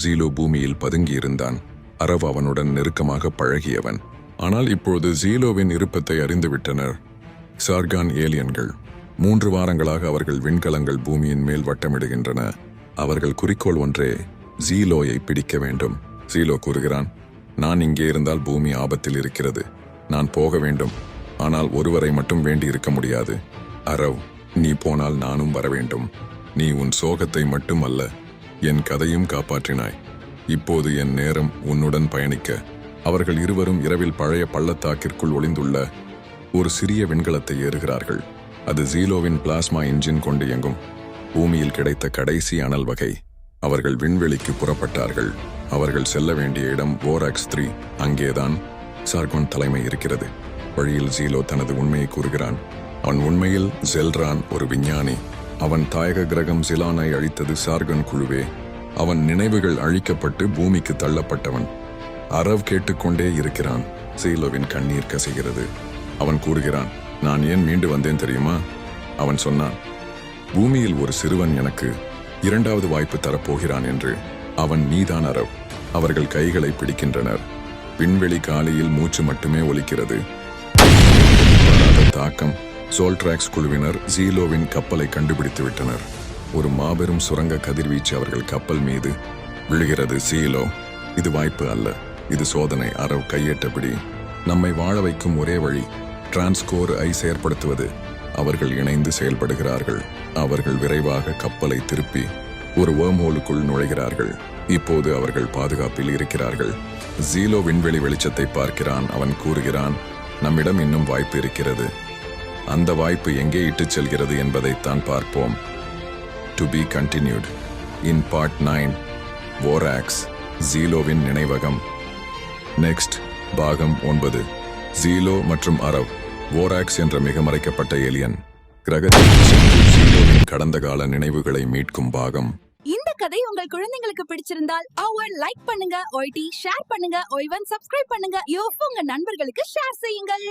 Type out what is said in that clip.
ஜீலோ பூமியில் பதுங்கியிருந்தான். அரவ் அவனுடன் நெருக்கமாக பழகியவன். ஆனால் இப்போது ஜீலோவின் இருப்பத்தை அறிந்துவிட்டனர். சார்கான் ஏலியன்கள். மூன்று வாரங்களாக அவர்கள் விண்கலங்கள் பூமியின் மேல் வட்டமிடுகின்றன. அவர்கள் குறிக்கோள் ஒன்றே ஜீலோயை பிடிக்க வேண்டும். ஜீலோ கூறுகிறான் நான் இங்கே இருந்தால் பூமி ஆபத்தில் இருக்கிறது. நான் போக வேண்டும். ஆனால் ஒருவரை மட்டும் வேண்டி இருக்க முடியாது. அரவ் நீ போனால் நானும் வர வேண்டும். நீ உன் சோகத்தை மட்டுமல்ல. என் கதையும் காப்பாற்றினாய். இப்போது என் நேரம் உன்னுடன் பயணிக்க. அவர்கள் இருவரும் இரவில் பழைய பள்ளத்தாக்கிற்குள் ஒளிந்துள்ள ஒரு சிறிய விண்கலத்தை ஏறுகிறார்கள். அது ஜீலோவின் பிளாஸ்மா இன்ஜின் கொண்டு இயங்கும். பூமியில் கிடைத்த கடைசி அனல் வகை. அவர்கள் விண்வெளிக்கு புறப்பட்டார்கள். அவர்கள் செல்ல வேண்டிய இடம் ஓராக்ஸ் த்ரீ அங்கேதான் சார்கோன் தலைமை இருக்கிறது. வழியில் ஜீலோ தனது உண்மையை கூறுகிறான். அவன் உண்மையில் ஜெல்ரான் ஒரு விஞ்ஞானி. அவன் தாயக கிரகம் சிலானை அழித்தது சார்கன் குழுவே. அவன் நினைவுகள் அழிக்கப்பட்டு பூமிக்கு தள்ளப்பட்டவன். அரவ் கேட்டுக்கொண்டே இருக்கிறான். சீலோவின் கண்ணீர் கசைகிறது. அவன் கூறுகிறான் நான் ஏன் மீண்டு வந்தேன் தெரியுமா? அவன் சொன்னான் பூமியில் ஒரு சிறுவன் எனக்கு இரண்டாவது வாய்ப்பு தரப்போகிறான் என்று. அவன் நீதான் அரவ். அவர்கள் கைகளை பிடிக்கின்றனர். விண்வெளி காலையில் மூச்சு மட்டுமே ஒலிக்கிறது. தாக்கம் சோல்ட்ராக்ஸ் குழுவினர் ஜீலோவின் கப்பலை கண்டுபிடித்து விட்டனர். ஒரு மாபெரும் சுரங்க கதிர்வீச்சு அவர்கள் கப்பல் மீது விழுகிறது சீலோ இது வாய்ப்பு அல்ல. இது சோதனை அரவ் கையேட்டபடி. நம்மை வாழ வைக்கும் ஒரே வழி டிரான்ஸ்கோர் ஐ செயற்படுத்துவது அவர்கள் இணைந்து செயல்படுகிறார்கள். அவர்கள் விரைவாக கப்பலை திருப்பி ஒரு வேர்மோலுக்குள் நுழைகிறார்கள். இப்போது அவர்கள் பாதுகாப்பில் இருக்கிறார்கள். ஜீலோ விண்வெளி வெளிச்சத்தை பார்க்கிறான் அவன் கூறுகிறான் நம்மிடம் இன்னும் வாய்ப்பு இருக்கிறது. அந்த வாய்ப்பு எங்கே இட்டுச் செல்கிறது என்பதைத்தான் பார்ப்போம். To be continued in part nine Vorax ஜீலோவின் நினைவகம். நெக்ஸ்ட் பாகம் ஒன்பது. ஜீலோ மற்றும் அரவ் வோராக்ஸ் என்ற மிக மறைக்கப்பட்ட ஏலியன் கிரகத்தில் கடந்த கால நினைவுகளை மீட்கும் பாகம். இந்த கதை உங்கள் குழந்தைங்களுக்கு பிடிச்சிருந்தால் அவர் லைக் பண்ணுங்க ஒய்டி ஷேர் பண்ணுங்க ஒய்வன் சப்ஸ்கிரைப் பண்ணுங்க யோ உங்க நண்பர்களுக்கு ஷேர் செய்யுங்கள்.